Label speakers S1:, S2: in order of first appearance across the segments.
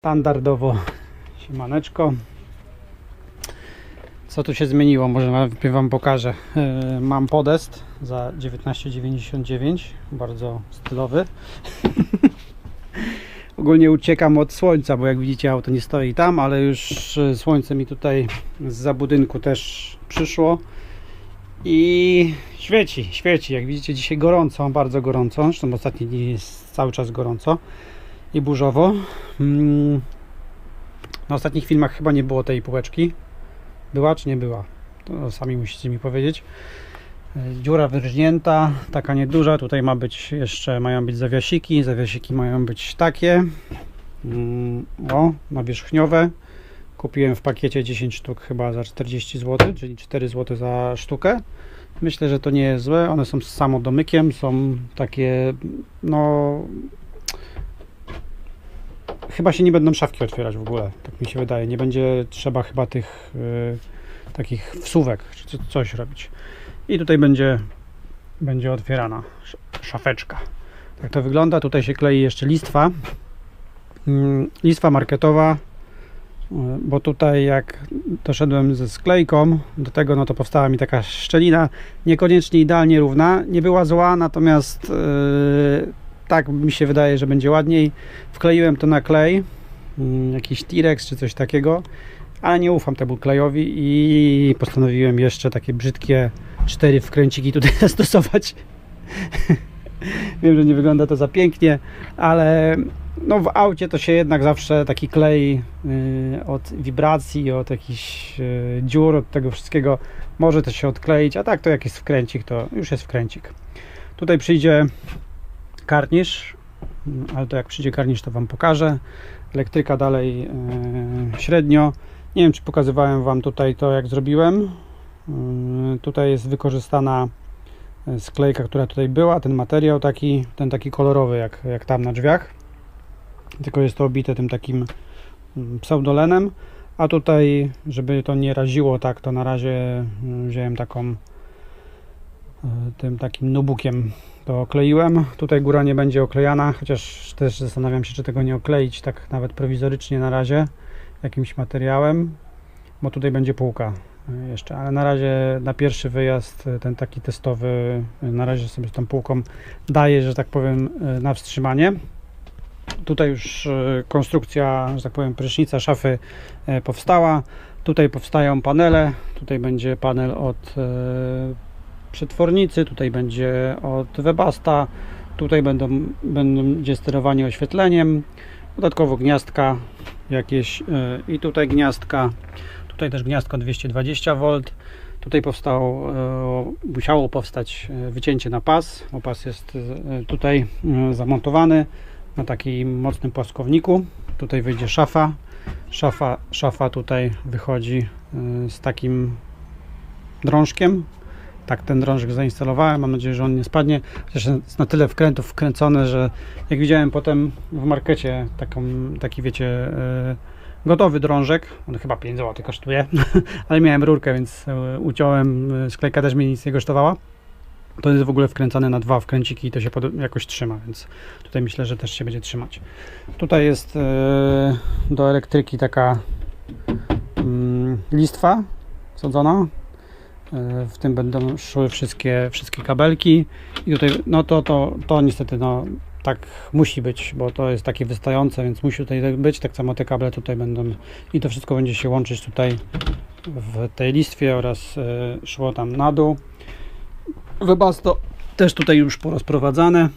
S1: Standardowo siemaneczko. Co tu się zmieniło? Może Wam pokażę. Yy, Mam podest za 19,99. Bardzo stylowy. Ogólnie uciekam od słońca, bo jak widzicie auto nie stoi tam, ale już y, słońce mi tutaj za budynku też przyszło. I świeci, świeci. Jak widzicie dzisiaj gorąco, bardzo gorąco. Zresztą ostatni dni jest cały czas gorąco i burzowo. Mm, Na ostatnich filmach chyba nie było tej półeczki. Była czy nie była? To sami musicie mi powiedzieć. E, Dziura wyrżnięta, taka nieduża. Tutaj ma być jeszcze, mają być zawiasiki. Zawiasiki mają być takie. Mm, O, nawierzchniowe. Kupiłem w pakiecie 10 sztuk chyba za 40 zł, czyli 4 zł za sztukę. Myślę, że to nie jest złe. One są z samodomykiem, są takie, no. Chyba się nie będą szafki otwierać w ogóle, tak mi się wydaje. Nie będzie trzeba chyba tych y, takich wsówek czy co- coś robić. I tutaj będzie, będzie otwierana sz- szafeczka. Tak to wygląda. Tutaj się klei jeszcze listwa. Mm, Listwa marketowa, y, bo tutaj jak doszedłem ze sklejką do tego, no to powstała mi taka szczelina, niekoniecznie idealnie równa, nie była zła, natomiast yy, tak mi się wydaje, że będzie ładniej. Wkleiłem to na klej, mm, jakiś T-Rex czy coś takiego, ale nie ufam temu klejowi i postanowiłem jeszcze takie brzydkie cztery wkręciki tutaj zastosować. Wiem, że nie wygląda to za pięknie, ale no w aucie to się jednak zawsze taki klej y, od wibracji, od jakichś y, dziur, od tego wszystkiego może to się odkleić, a tak to jak jest wkręcik, to już jest wkręcik. Tutaj przyjdzie karnisz, ale to jak przyjdzie karnisz to Wam pokażę. Elektryka dalej y, średnio. Nie wiem czy pokazywałem Wam tutaj to jak zrobiłem. Y, tutaj jest wykorzystana y, sklejka, która tutaj była, ten materiał taki, ten taki kolorowy jak, jak tam na drzwiach tylko jest to obite tym takim mm, pseudolenem, a tutaj, żeby to nie raziło tak, to na razie mm, wziąłem taką e, tym takim nubukiem to okleiłem. Tutaj góra nie będzie oklejana, chociaż też zastanawiam się, czy tego nie okleić tak nawet prowizorycznie na razie jakimś materiałem, bo tutaj będzie półka e, jeszcze, ale na razie na pierwszy wyjazd e, ten taki testowy, e, na razie sobie z tą półką daję, że tak powiem, e, na wstrzymanie. Tutaj już e, konstrukcja, że tak powiem, prysznica, szafy e, powstała. Tutaj powstają panele. Tutaj będzie panel od e, przetwornicy, tutaj będzie od Webasta. Tutaj będą, będzie sterowanie oświetleniem. Dodatkowo gniazdka jakieś e, i tutaj gniazdka. Tutaj też gniazdko 220V. Tutaj powstał, e, musiało powstać e, wycięcie na pas, bo pas jest tutaj zamontowany na takim mocnym płaskowniku. Tutaj wyjdzie szafa. Szafa, szafa tutaj wychodzi z takim drążkiem. Tak ten drążek zainstalowałem. Mam nadzieję, że on nie spadnie. Chociaż jest na tyle wkrętów wkręcone, że jak widziałem potem w markecie taką, taki wiecie y, gotowy drążek, on chyba 5 zł kosztuje, ale miałem rurkę, więc y, uciąłem, y, sklejka też mnie nic nie kosztowała. To jest w ogóle wkręcane na dwa wkręciki i to się jakoś trzyma, więc tutaj myślę, że też się będzie trzymać. Tutaj jest e, do elektryki taka mm, listwa sadzona. E, w tym będą szły wszystkie, wszystkie kabelki i tutaj, no to, to, to niestety no, tak musi być, bo to jest takie wystające, więc musi tutaj być. Tak samo te kable tutaj będą i to wszystko będzie się łączyć tutaj w tej listwie oraz e, szło tam na dół. Webasto też tutaj już porozprowadzane.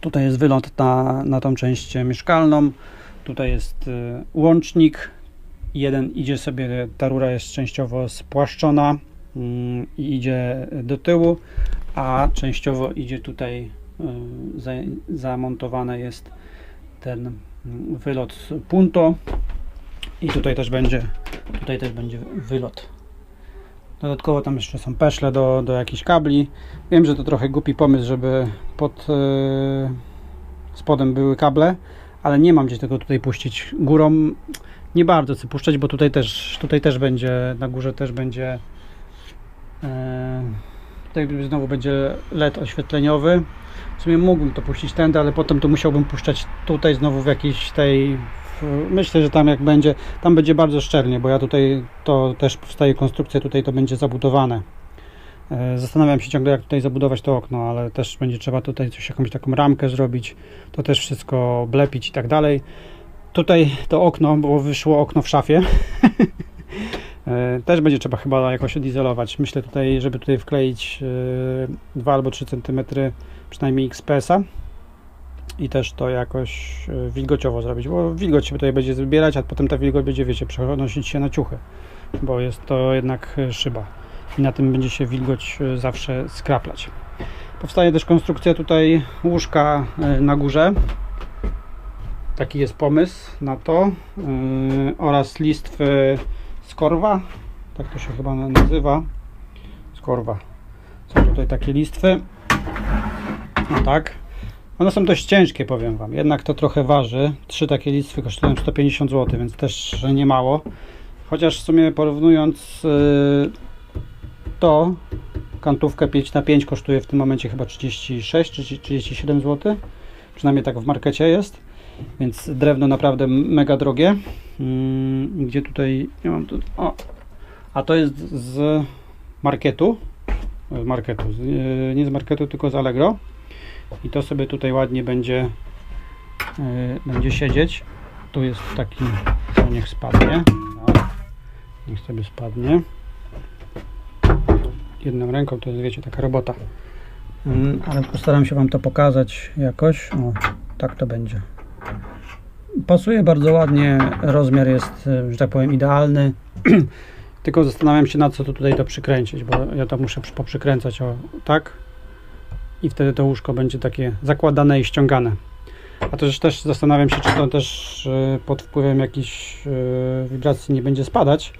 S1: Tutaj jest wylot na, na tą część mieszkalną. Tutaj jest y, łącznik. Jeden idzie sobie, ta rura jest częściowo spłaszczona i idzie do tyłu, a częściowo idzie tutaj, y, za, zamontowane jest ten mm, wylot punto i tutaj też będzie, tutaj też będzie wylot. Dodatkowo tam jeszcze są peszle do, do jakichś kabli. Wiem, że to trochę głupi pomysł, żeby pod e, spodem były kable, ale nie mam gdzie tego tutaj puścić. Górą nie bardzo chcę puszczać, bo tutaj też, tutaj też będzie, na górze też będzie e, tutaj znowu będzie LED oświetleniowy. W sumie mógłbym to puścić tędy, ale potem to musiałbym puszczać tutaj znowu w jakiejś tej w Myślę, że tam jak będzie, tam będzie bardzo szczelnie, bo ja tutaj to też powstaje konstrukcja, tutaj to będzie zabudowane. E, Zastanawiam się ciągle, jak tutaj zabudować to okno, ale też będzie trzeba tutaj coś, jakąś taką ramkę zrobić, to też wszystko oblepić i tak dalej. Tutaj to okno, bo wyszło okno w szafie. E, Też będzie trzeba chyba jakoś odizolować. Myślę tutaj, żeby tutaj wkleić 2 albo 3 cm przynajmniej XPS-a i też to jakoś e, wilgociowo zrobić, bo wilgoć się tutaj będzie zbierać, a potem ta wilgoć będzie, wiecie, przenosić się na ciuchy, bo jest to jednak e, szyba i na tym będzie się wilgoć e, zawsze skraplać. Powstaje też konstrukcja tutaj łóżka e, na górze. Taki jest pomysł na to e, oraz listwy skorwa, tak to się chyba nazywa. Skorwa. Są tutaj takie listwy. No tak. One są dość ciężkie, powiem Wam. Jednak to trochę waży. Trzy takie listwy kosztują 150 zł, więc też nie mało. Chociaż w sumie porównując yy, to, kantówkę 5 na 5 kosztuje w tym momencie chyba 36 czy 37 zł. Przynajmniej tak w markecie jest. Więc drewno naprawdę mega drogie. Mm, Gdzie tutaj mam tu. O, a to jest z marketu. Z marketu. Yy, nie z marketu, tylko z Allegro. I to sobie tutaj ładnie będzie yy, będzie siedzieć. Tu jest taki, o, niech spadnie. No, niech sobie spadnie. Jedną ręką to jest, wiecie, taka robota. Mm, ale postaram się Wam to pokazać jakoś. O, tak to będzie. Pasuje bardzo ładnie, rozmiar jest, że tak powiem, idealny. Tylko zastanawiam się, na co to tutaj to przykręcić, bo ja to muszę przy- poprzykręcać o tak i wtedy to łóżko będzie takie zakładane i ściągane. A też też zastanawiam się, czy to też e, pod wpływem jakichś e, wibracji nie będzie spadać,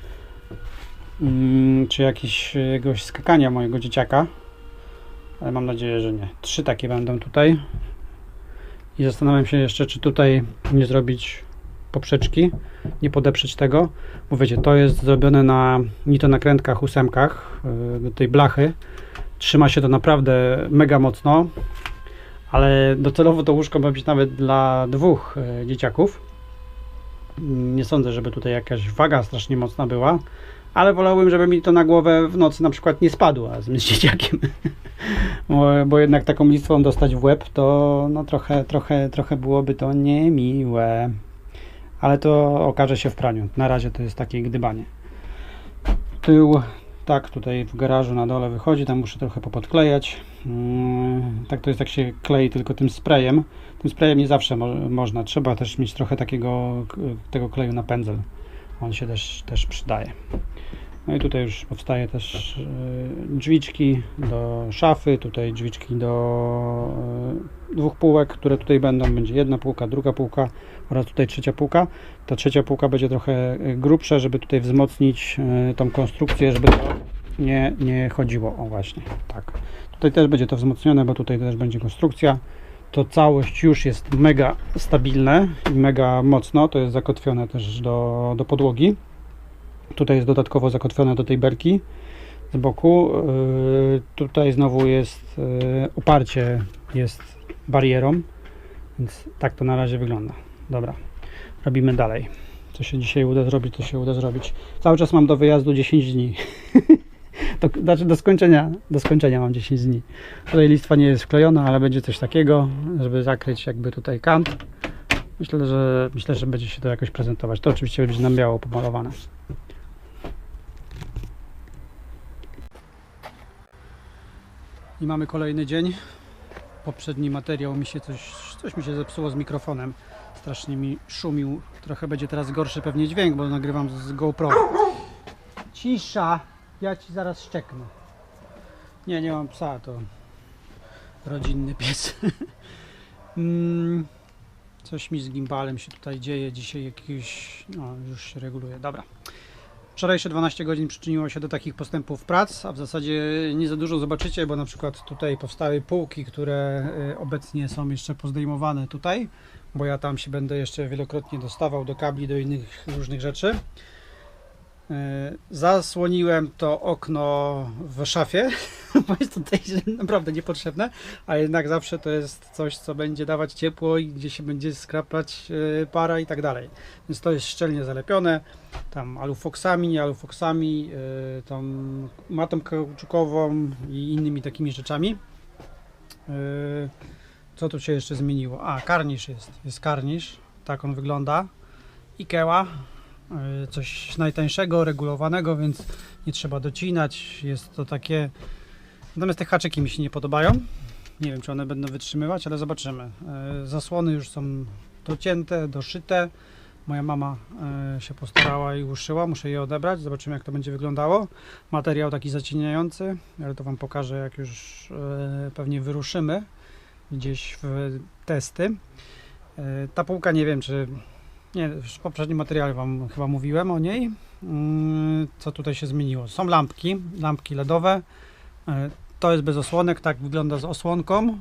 S1: Mm, czy jakiegoś skakania mojego dzieciaka, ale mam nadzieję, że nie. Trzy takie będą tutaj. I zastanawiam się jeszcze, czy tutaj nie zrobić poprzeczki, nie podeprzeć tego, bo wiecie, to jest zrobione na nitonakrętkach, ósemkach yy, tej blachy. Trzyma się to naprawdę mega mocno, ale docelowo to łóżko ma być nawet dla dwóch yy, dzieciaków. Mm, Nie sądzę, żeby tutaj jakaś waga strasznie mocna była, ale wolałbym, żeby mi to na głowę w nocy na przykład nie spadło razem z dzieciakiem. bo, bo jednak taką listwą dostać w łeb, to no trochę, trochę, trochę byłoby to niemiłe. Ale to okaże się w praniu. Na razie to jest takie gdybanie. Tył, tak, tutaj w garażu na dole wychodzi, tam muszę trochę popodklejać. Mm, tak to jest, jak się klei tylko tym sprayem. Tym sprayem nie zawsze mo można, trzeba też mieć trochę takiego tego kleju na pędzel. On się też, też przydaje. No i tutaj już powstaje też e, drzwiczki do szafy, tutaj drzwiczki do e, dwóch półek, które tutaj będą. Będzie jedna półka, druga półka oraz tutaj trzecia półka. Ta trzecia półka będzie trochę e, grubsza, żeby tutaj wzmocnić tą konstrukcję, żeby to nie, nie chodziło. O właśnie, tak. Tutaj też będzie to wzmocnione, bo tutaj też będzie konstrukcja. To całość już jest mega stabilne i mega mocno. To jest zakotwione też do, do podłogi. Tutaj jest dodatkowo zakotwione do tej berki z boku. Yy, Tutaj znowu jest yy, oparcie jest barierą, więc tak to na razie wygląda. Dobra, robimy dalej. Co się dzisiaj uda zrobić, to się uda zrobić. Cały czas mam do wyjazdu 10 dni. Do, znaczy do skończenia, do skończenia mam 10 dni. Tutaj listwa nie jest wklejona, ale będzie coś takiego, żeby zakryć jakby tutaj kant. Myślę, że myślę, że będzie się to jakoś prezentować. To oczywiście będzie na biało pomalowane. I mamy kolejny dzień. Poprzedni materiał mi się coś, coś mi się zepsuło z mikrofonem. Strasznie mi szumił. Trochę będzie teraz gorszy pewnie dźwięk, bo nagrywam z GoPro. Cisza! Ja ci zaraz szczeknę. Nie, nie mam psa, to rodzinny pies. Mm, Coś mi z gimbalem się tutaj dzieje. Dzisiaj jakiś. No, już się reguluje. Dobra. Wczorajsze 12 godzin przyczyniło się do takich postępów prac, a w zasadzie nie za dużo zobaczycie, bo na przykład tutaj powstały półki, które y, obecnie są jeszcze pozdejmowane tutaj, bo ja tam się będę jeszcze wielokrotnie dostawał do kabli, do innych różnych rzeczy. E, Zasłoniłem to okno w szafie, bo jest tutaj naprawdę niepotrzebne, a jednak zawsze to jest coś, co będzie dawać ciepło i gdzie się będzie skraplać e, para i tak dalej. Więc to jest szczelnie zalepione, tam alufoksami, nie alufoksami, e, tą matą kauczukową i innymi takimi rzeczami. Co tu się jeszcze zmieniło? A, karnisz jest, jest karnisz, tak on wygląda. Ikea, y, coś najtańszego, regulowanego, więc nie trzeba docinać. Jest to takie. Natomiast te haczyki mi się nie podobają. Nie wiem, czy one będą wytrzymywać, ale zobaczymy. Y, Zasłony już są docięte, doszyte. Moja mama y, się postarała i uszyła. Muszę je odebrać. Zobaczymy, jak to będzie wyglądało. Materiał taki zacieniający, ale to Wam pokażę, jak już y, pewnie wyruszymy gdzieś w testy. Y, Ta półka nie wiem, czy nie, już w poprzednim materiale Wam chyba mówiłem o niej. Mm, Co tutaj się zmieniło? Są lampki, lampki LEDowe. E, To jest bez osłonek, tak wygląda z osłonką.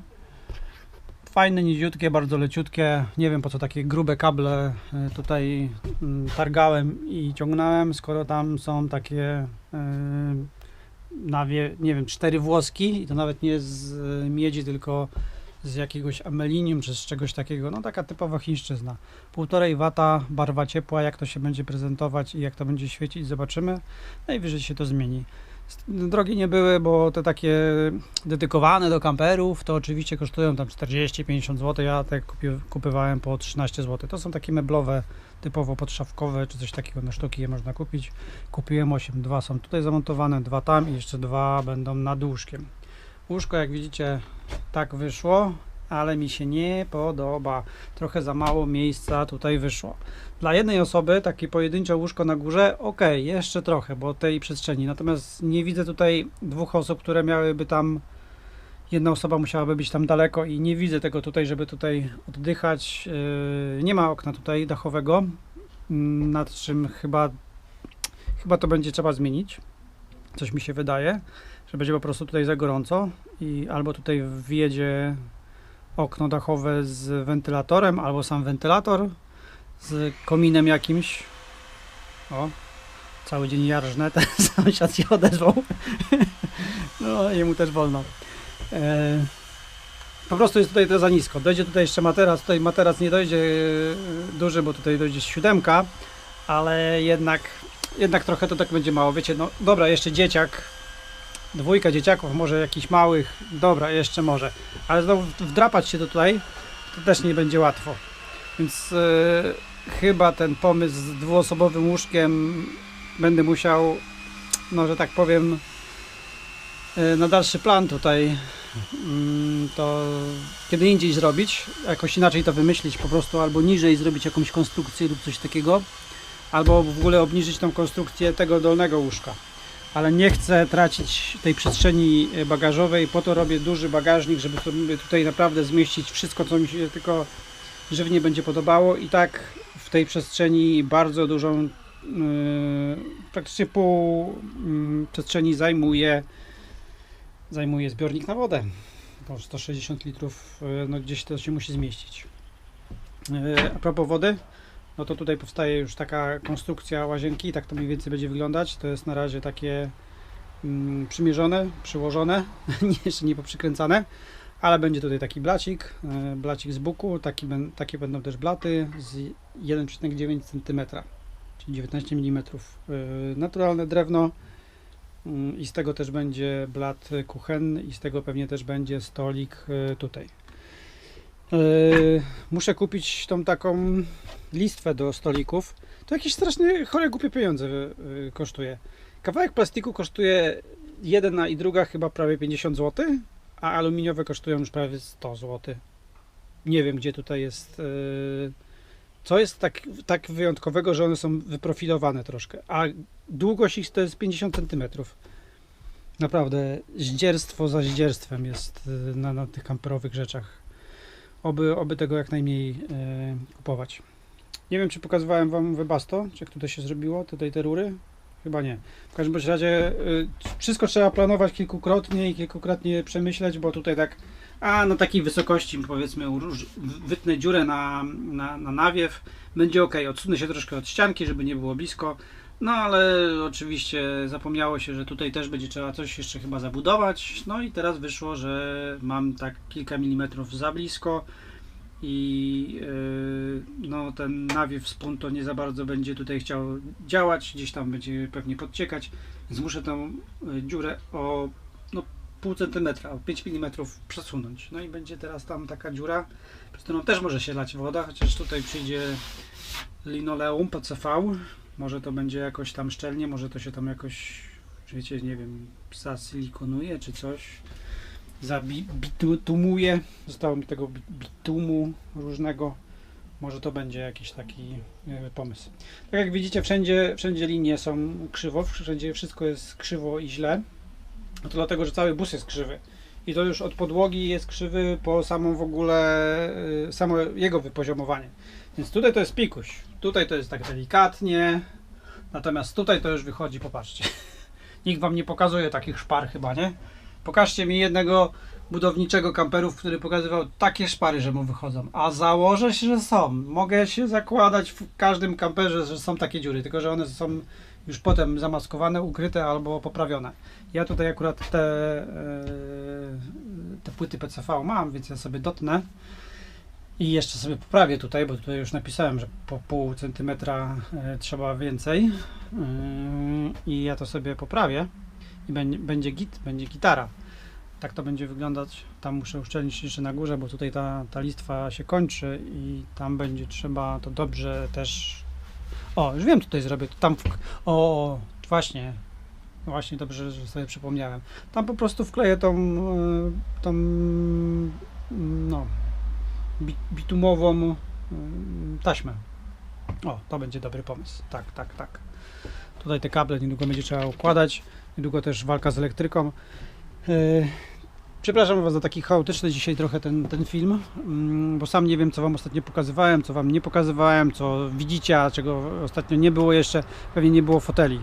S1: Fajne, niziutkie, bardzo leciutkie. Nie wiem po co takie grube kable e, tutaj mm, targałem i ciągnąłem, skoro tam są takie e, nawie, nie wiem, cztery włoski i to nawet nie z miedzi, tylko z jakiegoś amelinium czy z czegoś takiego. No taka typowa chińszczyzna. Półtorej wata, barwa ciepła, jak to się będzie prezentować i jak to będzie świecić, zobaczymy. Najwyżej się to zmieni. Drogie nie były, bo te takie dedykowane do kamperów to oczywiście kosztują tam 40-50 zł. Ja te kupi- kupywałem po 13 zł. To są takie meblowe, typowo podszafkowe czy coś takiego na sztuki je można kupić. Kupiłem 8, dwa są tutaj zamontowane, dwa tam i jeszcze dwa będą nad łóżkiem. Łóżko, jak widzicie, tak wyszło, ale mi się nie podoba. Trochę za mało miejsca tutaj wyszło. Dla jednej osoby takie pojedyncze łóżko na górze, ok, jeszcze trochę, bo tej przestrzeni. Natomiast nie widzę tutaj dwóch osób, które miałyby tam. Jedna osoba musiałaby być tam daleko i nie widzę tego tutaj, żeby tutaj oddychać. Yy, Nie ma okna tutaj dachowego, mm, nad czym chyba, chyba to będzie trzeba zmienić. Coś mi się wydaje, że będzie po prostu tutaj za gorąco i albo tutaj wjedzie okno dachowe z wentylatorem, albo sam wentylator z kominem jakimś. O, cały dzień jarżnę, ten sąsiad się odezwał. No, jemu też wolno. E, po prostu jest tutaj to za nisko. Dojdzie tutaj jeszcze materac, tutaj materac nie dojdzie e, duży, bo tutaj dojdzie siódemka, ale jednak, jednak trochę to tak będzie mało. Wiecie, no dobra, jeszcze dzieciak, dwójka dzieciaków, może jakichś małych, dobra, jeszcze może, ale znowu wdrapać się to tutaj, to też nie będzie łatwo. Więc e, chyba ten pomysł z dwuosobowym łóżkiem będę musiał, no że tak powiem, e, na dalszy plan tutaj mm, to kiedy indziej zrobić, jakoś inaczej to wymyślić po prostu, albo niżej zrobić jakąś konstrukcję lub coś takiego, albo w ogóle obniżyć tą konstrukcję tego dolnego łóżka. Ale nie chcę tracić tej przestrzeni e, bagażowej, po to robię duży bagażnik, żeby sobie tutaj naprawdę zmieścić wszystko, co mi się tylko żywnie będzie podobało i tak w tej przestrzeni bardzo dużą, yy, praktycznie pół yy, przestrzeni zajmuje zajmuje zbiornik na wodę. Bo 160 litrów, yy, no gdzieś to się musi zmieścić. Yy, a propos wody, no to tutaj powstaje już taka konstrukcja łazienki, tak to mniej więcej będzie wyglądać. To jest na razie takie mm, przymierzone, przyłożone, jeszcze nie poprzykręcane, ale będzie tutaj taki blacik, e, blacik z boku, taki, takie będą też blaty z 1,9 cm, czyli 19 mm. E, Naturalne drewno mm, i z tego też będzie blat kuchenny i z tego pewnie też będzie stolik e, tutaj. E, Muszę kupić tą taką listwę do stolików. To jakieś strasznie chore głupie pieniądze y, kosztuje. Kawałek plastiku kosztuje jedna i druga chyba prawie 50 zł, a aluminiowe kosztują już prawie 100 zł. Nie wiem gdzie tutaj jest. y, Co jest tak, tak wyjątkowego, że one są wyprofilowane troszkę, a długość ich to jest 50 cm. Naprawdę, zdzierstwo za zdzierstwem jest y, na, na tych kamperowych rzeczach. Oby, oby tego jak najmniej y, kupować. Nie wiem, czy pokazywałem Wam Webasto, czy jak tutaj się zrobiło, tutaj te rury? Chyba nie. W każdym bądź razie y, wszystko trzeba planować kilkukrotnie i kilkukrotnie przemyśleć, bo tutaj tak, a na takiej wysokości powiedzmy wytnę dziurę na, na, na nawiew, będzie ok, odsunę się troszkę od ścianki, żeby nie było blisko, No ale oczywiście zapomniało się, że tutaj też będzie trzeba coś jeszcze chyba zabudować. No i teraz wyszło, że mam tak kilka milimetrów za blisko i yy, no ten nawiew z punto nie za bardzo będzie tutaj chciał działać, gdzieś tam będzie pewnie podciekać, więc muszę tą y, dziurę o no, pół centymetra, o 5 mm przesunąć. No i będzie teraz tam taka dziura, przez którą też może się lać woda, chociaż tutaj przyjdzie linoleum PCV, może to będzie jakoś tam szczelnie, może to się tam jakoś, wiecie, nie wiem, zasilikonuje czy coś, zabitumuje, zostało mi tego bi- bitumu różnego, może to będzie jakiś taki e, pomysł. Tak jak widzicie, wszędzie, wszędzie linie są krzywo, wszędzie wszystko jest krzywo i źle, no to dlatego, że cały bus jest krzywy. I to już od podłogi jest krzywy po samą w ogóle, y, samo jego wypoziomowanie. Więc tutaj to jest pikuś. Tutaj to jest tak delikatnie. Natomiast tutaj to już wychodzi, popatrzcie. Nikt wam nie pokazuje takich szpar chyba, nie? Pokażcie mi jednego budowniczego kamperów, który pokazywał takie szpary, że mu wychodzą. A założę się, że są. Mogę się zakładać w każdym kamperze, że są takie dziury, tylko że one są już potem zamaskowane, ukryte albo poprawione. Ja tutaj akurat te, e, te płyty PCV mam, więc ja sobie dotnę i jeszcze sobie poprawię tutaj, bo tutaj już napisałem, że po pół centymetra e, trzeba więcej Yy, i ja to sobie poprawię i będzie, git, będzie gitara. Tak to będzie wyglądać. Tam muszę uszczelnić jeszcze na górze, bo tutaj ta, ta listwa się kończy i tam będzie trzeba to dobrze też. O, już wiem, tutaj zrobię. Tam w... O, właśnie. Właśnie dobrze, że sobie przypomniałem. Tam po prostu wkleję tą, e, tą mm, no, bitumową ym, taśmę. O, to będzie dobry pomysł. Tak, tak, tak. Tutaj te kable niedługo będzie trzeba układać. Niedługo też walka z elektryką. Yy, Przepraszam Was za taki chaotyczny dzisiaj trochę ten, ten film, mm, bo sam nie wiem, co Wam ostatnio pokazywałem, co Wam nie pokazywałem, co widzicie, a czego ostatnio nie było jeszcze. Pewnie nie było foteli.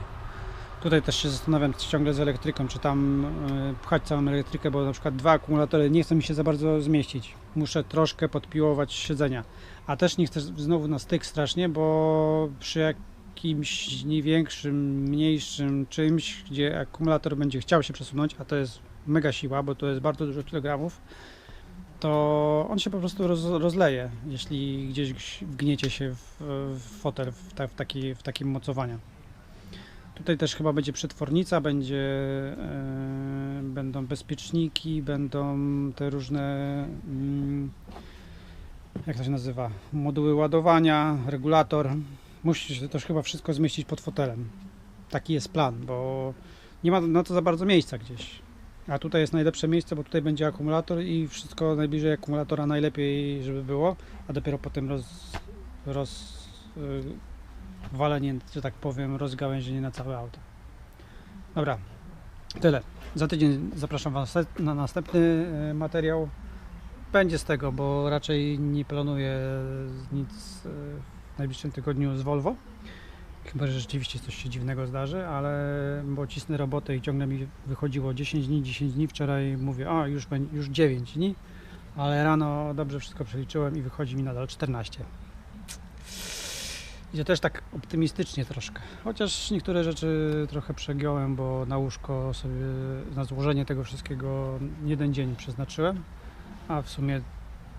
S1: Tutaj też się zastanawiam ciągle z elektryką, czy tam yy, pchać całą elektrykę, bo na przykład dwa akumulatory nie chcą mi się za bardzo zmieścić. Muszę troszkę podpiłować siedzenia. A też nie chcę znowu na styk strasznie, bo przy jakimś nie większym, mniejszym czymś, gdzie akumulator będzie chciał się przesunąć, a to jest mega siła, bo to jest bardzo dużo kilogramów, to on się po prostu roz, rozleje, jeśli gdzieś wgniecie się w, w fotel w, ta, w, taki, w takim mocowaniu. Tutaj też chyba będzie przetwornica, będzie, e, będą bezpieczniki, będą te różne, mm, jak to się nazywa, moduły ładowania, regulator. Musi się też chyba wszystko zmieścić pod fotelem. Taki jest plan, bo nie ma na to za bardzo miejsca gdzieś. A tutaj jest najlepsze miejsce, bo tutaj będzie akumulator i wszystko najbliżej akumulatora najlepiej, żeby było, a dopiero potem roz, roz y, walenie, że tak powiem, rozgałęzienie na całe auto. Dobra, tyle. Za tydzień zapraszam Was na następny y, materiał. Będzie z tego, bo raczej nie planuję nic y, w najbliższym tygodniu z Volvo. Chyba, że rzeczywiście coś się dziwnego zdarzy, ale bo cisnę robotę i ciągle mi wychodziło 10 dni, 10 dni. Wczoraj mówię, a już, już 9 dni, ale rano dobrze wszystko przeliczyłem i wychodzi mi nadal 14. I to też tak optymistycznie troszkę. Chociaż niektóre rzeczy trochę przegiąłem, bo na łóżko sobie na złożenie tego wszystkiego jeden dzień przeznaczyłem, a w sumie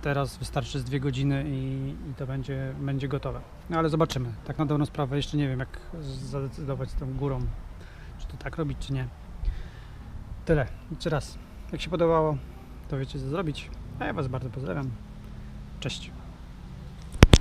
S1: teraz wystarczy z dwie godziny i, i to będzie, będzie gotowe. No ale zobaczymy. Tak na dobrą sprawę jeszcze nie wiem, jak zadecydować z tą górą, czy to tak robić, czy nie. Tyle. Jeszcze raz. Jak się podobało, to wiecie co zrobić. A ja Was bardzo pozdrawiam. Cześć.